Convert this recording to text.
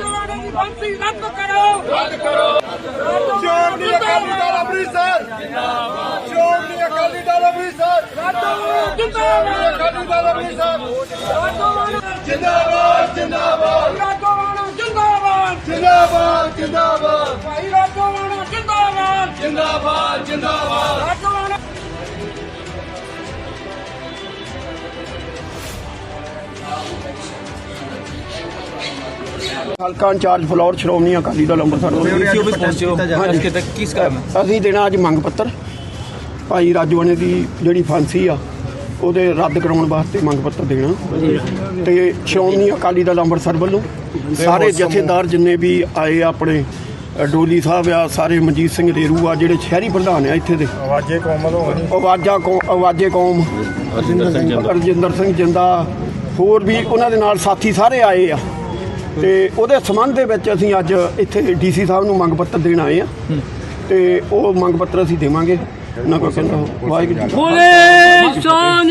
ਫਾਂਸੀ ਰੱਦ ਕਰੋ ਰੱਦ ਕਰੋ ਸ਼੍ਰੋਮਣੀ ਅਕਾਲੀ ਦਲ ਅੰਮ੍ਰਿਤਸਰ ਜਿੰਦਾਬਾਦ ਸ਼੍ਰੋਮਣੀ ਅਕਾਲੀ ਦਲ ਅੰਮ੍ਰਿਤਸਰ ਜਿੰਦਾਬਾਦ। ਅਕਾਲੀ ਦਲ ਅੰਮ੍ਰਿਤਸਰ ਜਿੰਦਾਬਾਦ ਜਿੰਦਾਬਾਦ ਰਾਜੋਵਾਣਾ ਜਿੰਦਾਬਾਦ। ਜਿੰਦਾਬਾਦ ਜਿੰਦਾਬਾਦ। ਭਾਈ ਹਲਕਾ ਇੰਚਾਰਜ ਫਲੋਰ ਸ਼੍ਰੋਮਣੀ ਅਕਾਲੀ ਦਲ ਅੰਮ੍ਰਿਤਸਰ ਵੱਲੋਂ ਡੀਸੀ ਆਫਿਸ ਪਹੁੰਚੇ ਹੋ। ਅੱਜ ਕਿਤੇ ਕਿਸ ਕਾਰਨ? ਅਸੀਂ ਦੇਣਾ ਅੱਜ ਮੰਗ ਪੱਤਰ ਭਾਈ ਰਾਜਵਾਨੇ ਦੀ ਜਿਹੜੀ ਫਾਂਸੀ ਆ ਉਹਦੇ ਰੱਦ ਕਰਾਉਣ ਵਾਸਤੇ ਮੰਗ ਪੱਤਰ ਦੇਣਾ। ਤੇ ਸ਼੍ਰੋਮਣੀ ਅਕਾਲੀ ਦਲ ਅੰਮ੍ਰਿਤਸਰ ਵੱਲੋਂ ਸਾਰੇ ਜਥੇਦਾਰ ਜਿੰਨੇ ਵੀ ਆਏ ਆ ਆਪਣੇ ਡੋਲੀ ਸਾਹਿਬ ਆ ਸਾਰੇ ਮਨਜੀਤ ਸਿੰਘ ਰੇਰੂ ਆ ਜਿਹੜੇ ਸ਼ਹਿਰੀ ਪ੍ਰਧਾਨ ਆ ਇੱਥੇ ਦੇ। ਆਵਾਜ਼ੇ ਕੋਮਲ ਹੋਣੀ। ਆਵਾਜ਼ਾ ਕੌ ਆਵਾਜ਼ੇ ਕੌਮ ਰਜਿੰਦਰ ਸਿੰਘ ਜਿੰਦਾ ਹੋਰ ਵੀ ਉਹਨਾਂ ਦੇ ਨਾਲ ਸਾਥੀ ਸਾਰੇ ਆਏ ਆ। ਤੇ ਉਹਦੇ ਸੰਬੰਧ ਦੇ ਵਿੱਚ ਅਸੀਂ ਅੱਜ ਇੱਥੇ ਡੀਸੀ ਸਾਹਿਬ ਨੂੰ ਮੰਗ ਪੱਤਰ ਦੇਣ ਆਏ ਆ ਤੇ ਉਹ ਮੰਗ ਪੱਤਰ ਅਸੀਂ ਦੇਵਾਂਗੇ। ਨਾ ਕੋਈ ਕਹਿੰਦਾ ਵਾਹਿਗੁਰੂ ਜੀ ਕਾ ਬੋਲੇ ਸ਼ਾਨ